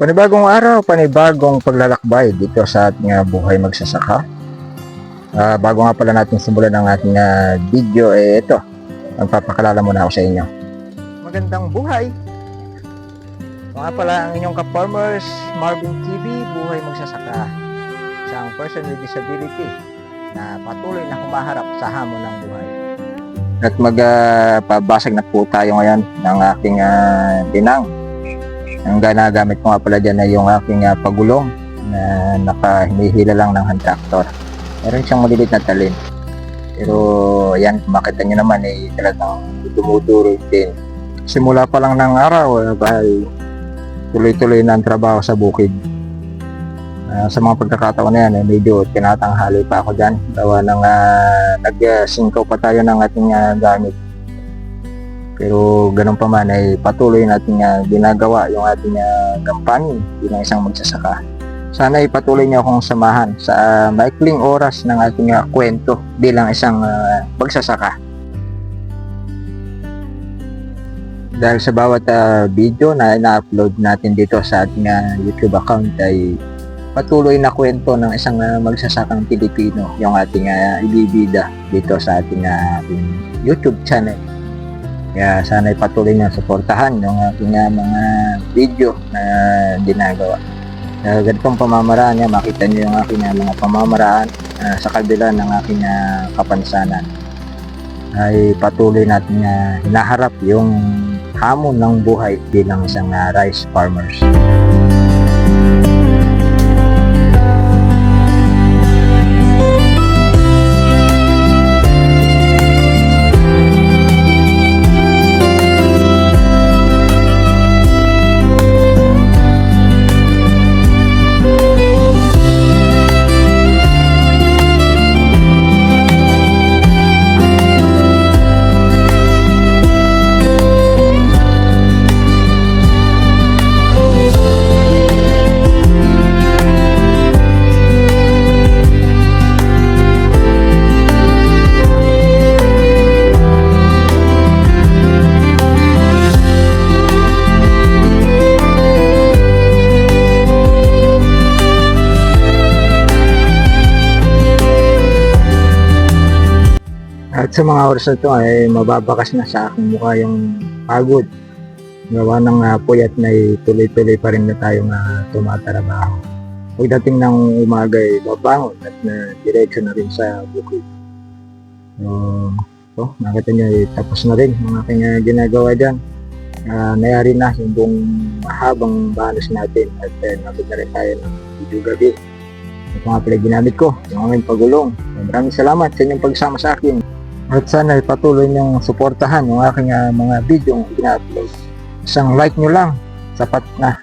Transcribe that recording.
Panibagong araw, panibagong paglalakbay dito sa ating ah, buhay magsasaka. Ah, bago nga pala natin simulan ang ating ah, video, eh ito, magpapakalala muna ako sa inyo. Magandang buhay! Ito pala ang inyong ka-farmers, Marvin TV, buhay magsasaka. Isang person with disability na patuloy na humaharap sa hamon ng buhay. At magpabasag na po tayo ngayon ng aking ah, dinang. Ang ginagamit ko nga pala dyan ay yung aking ah, pagulong na nakahihila lang ng hand tractor. Meron siyang malilit na talin. Pero yan, makita nyo naman ay talagang dumudurog din. Simula pa lang ng araw eh, ay tuloy-tuloy na ang trabaho sa bukid. Ah, sa mga pagkakataon na yan, eh, medyo tinatanghali pa ako dyan. Gawa ng uh, nag-singkaw pa tayo ng ating ah, gamit. Pero ganun pa man ay patuloy natin uh, ginagawa yung ating uh, gampanin bilang isang magsasaka. Sana ay patuloy niyo akong samahan sa uh, maikling oras ng ating uh, kwento bilang isang uh, magsasaka. Dahil sa bawat uh, video na ina-upload natin dito sa ating uh, YouTube account ay patuloy na kwento ng isang uh, magsasakang Pilipino yung ating uh, ibibida dito sa ating, uh, YouTube channel. Kaya sana patuloy niyo suportahan yung aking uh, mga video na ginagawa. Sa ganitong pamamaraan niya, makita niyo yung aking uh, mga pamamaraan uh, sa kabila ng aking uh, kapansanan. Ay patuloy natin uh, hinaharap yung hamon ng buhay bilang isang uh, rice farmers. At sa mga oras na ito ay mababakas na sa aking mukha yung pagod. Gawa ng uh, puyat na tuloy-tuloy pa rin na tayo na tumatarabaho. Pagdating ng umaga ay babangon at na diretso na rin sa bukid. So, so nakita niyo ay tapos na rin ang aking uh, ginagawa dyan. Uh, nayari na yung buong mahabang banos natin at uh, nabit na rin tayo ng video gabi. Ito nga pala ginamit ko, yung aming pagulong. Maraming salamat sa inyong pagsama sa akin. At sana ay patuloy niyong suportahan yung aking ah, mga video na ina-upload. Isang like nyo lang, sapat na